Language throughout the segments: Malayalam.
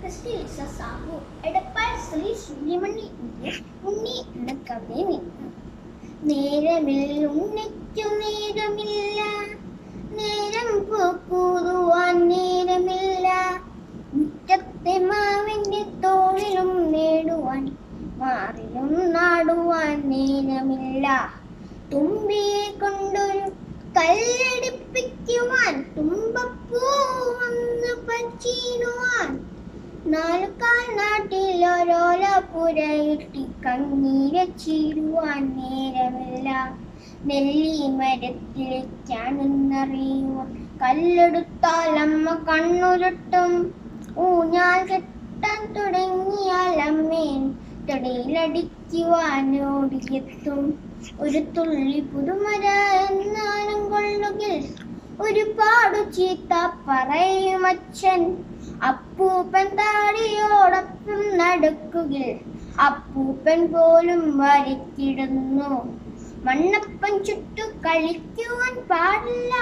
ക്രിസ്റ്റി ലിസ സാബു എടപ്പാൾ ശ്രീ സുബ്രഹ്മണ്യ ഉണ്ണി എന്ന കവി നിന്നു നേരമിൽ ഉണ്ണിക്കു നേരമില്ല. നേരം പോക്കൂറുവാൻ നേരമില്ല. മുറ്റത്തെ മാവിന്റെ തോളിലും നേടുവാൻ മാറിലും നാടുവാൻ നേരമില്ല. തുമ്പിയെ നാലുകാൽ നാട്ടിൽ ഓരോല പുരയിട്ടി കണ്ണീരച്ചിടുവാൻ നേരമില്ല. നെല്ലി മരത്തിലേക്കാണെന്നറിയുവാൻ കല്ലെടുത്താൽ അമ്മ കണ്ണുരുട്ടും. ഊഞ്ഞാൽ കെട്ടാൻ തുടങ്ങിയാൽ അമ്മേൻ തൊടയിലടിക്കുവാൻ ഓടിയെത്തും ഒരു തുള്ളി പുതുമര എന്നാലും കൊള്ളുകിൽ ഒരുപാട് ചീത്ത പറയും അച്ഛൻ. അപ്പൂപ്പൻ താടിയോടൊപ്പം നടക്കുകിൽ അപ്പൂപ്പൻ പോലും വരക്കിടുന്നു മണ്ണപ്പൻ ചുറ്റു കളിക്കുവാൻ പാടില്ല.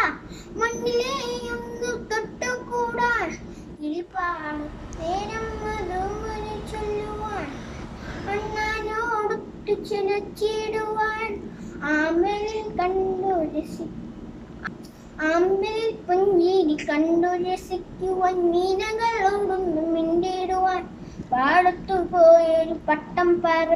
മണ്ണിലെയൊന്നു തൊട്ടുകൂടാൻ. കിളിപ്പാണ് നേരം അതുവരെ ചൊല്ലുവാൻ. അണ്ണാനോടൊത്തു ചിലച്ചിടുവാൻ ആമലിൽ കണ്ടു രസി ആമ്പലിൽ പുഞ്ചിരി കണ്ടു രസിക്കുവാൻ മീനകളോടൊന്നും മിണ്ടിടുവാൻ. പാടത്തു പോയൊരു പട്ടം പറ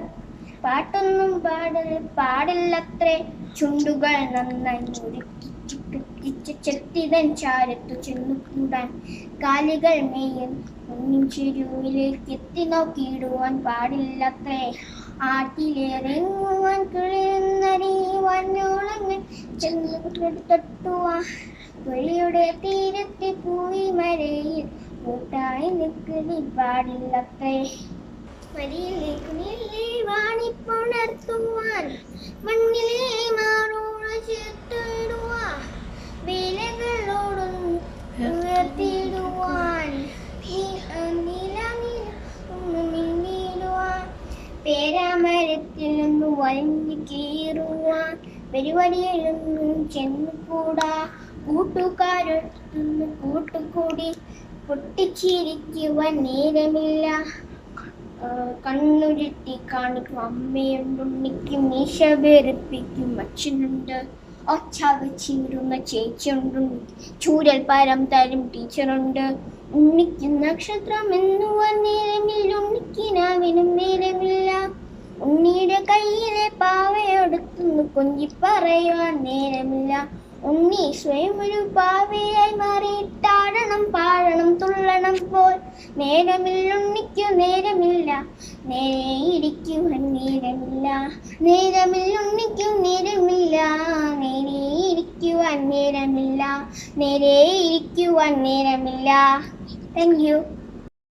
പാട്ടൊന്നും പാടൽ പാടില്ലത്രേ. ചുണ്ടുകൾ നന്നായി മുറുക്കിച്ചു ചെത്തിതൻ ചാരത്തു ചെന്നു കൂടാൻ കാലികൾ മേയും കുഞ്ഞും ചെരുവിലേക്ക് എത്തി നോക്കിയിടുവാൻ പാടില്ലത്രേ. ആട്ടിലിറങ്ങുവാൻ ചെന്ന് പുഴയുടെ തീരത്തെ പൂയി മരയിൽ കൂട്ടായി നിൽക്കുന്നി പാടില്ലത്രേ വരിയിലേക്ക് നീലേ വാണിപ്പുണർത്തുവാൻ മണ്ണിലെ മാറോള വലിഞ്ഞു കീറുവാൻ പരിപാടിയിലൊന്നും ചെന്നുകൂടാ. കൂട്ടുകാരൊന്ന് കൂട്ടുകൂടി പൊട്ടിച്ചിരിക്കുവാൻ നേരമില്ല. കണ്ണുരുത്തി കാണിക്കും അമ്മയും ഉണ്ണിക്കും മീശ വേറിപ്പിക്കും അച്ഛനുണ്ട്. ഒച്ച വെച്ചിരുന്ന ചേച്ചിയുണ്ട്. ചൂരൽ പരം തരും ടീച്ചറുണ്ട്. ഉണ്ണിക്ക് നക്ഷത്രം എന്നുവാൻ നേരമില്ല. ഉണ്ണിക്കിനാവിനും നേരമില്ല. ഉണ്ണിയുടെ കയ്യിലെ പാവയെടുത്തുനിന്ന് കൊഞ്ചി പറയുവാൻ നേരമില്ല. ഉണ്ണി സ്വയം ഒരു പാവയായി മാറിയിട്ടാടണം പാടണം തുള്ളണം പോൽ. നേരമില്ല ഉണ്ണിക്കു നേരമില്ല. നേരെ ഇരിക്കുവാൻ നേരമില്ല. നേരമില്ല ഉണ്ണിക്കു നേരമില്ല. നേരെ ഇരിക്കുവാൻ നേരമില്ല. നേരെ ഇരിക്കുവാൻ നേരമില്ല. Thank you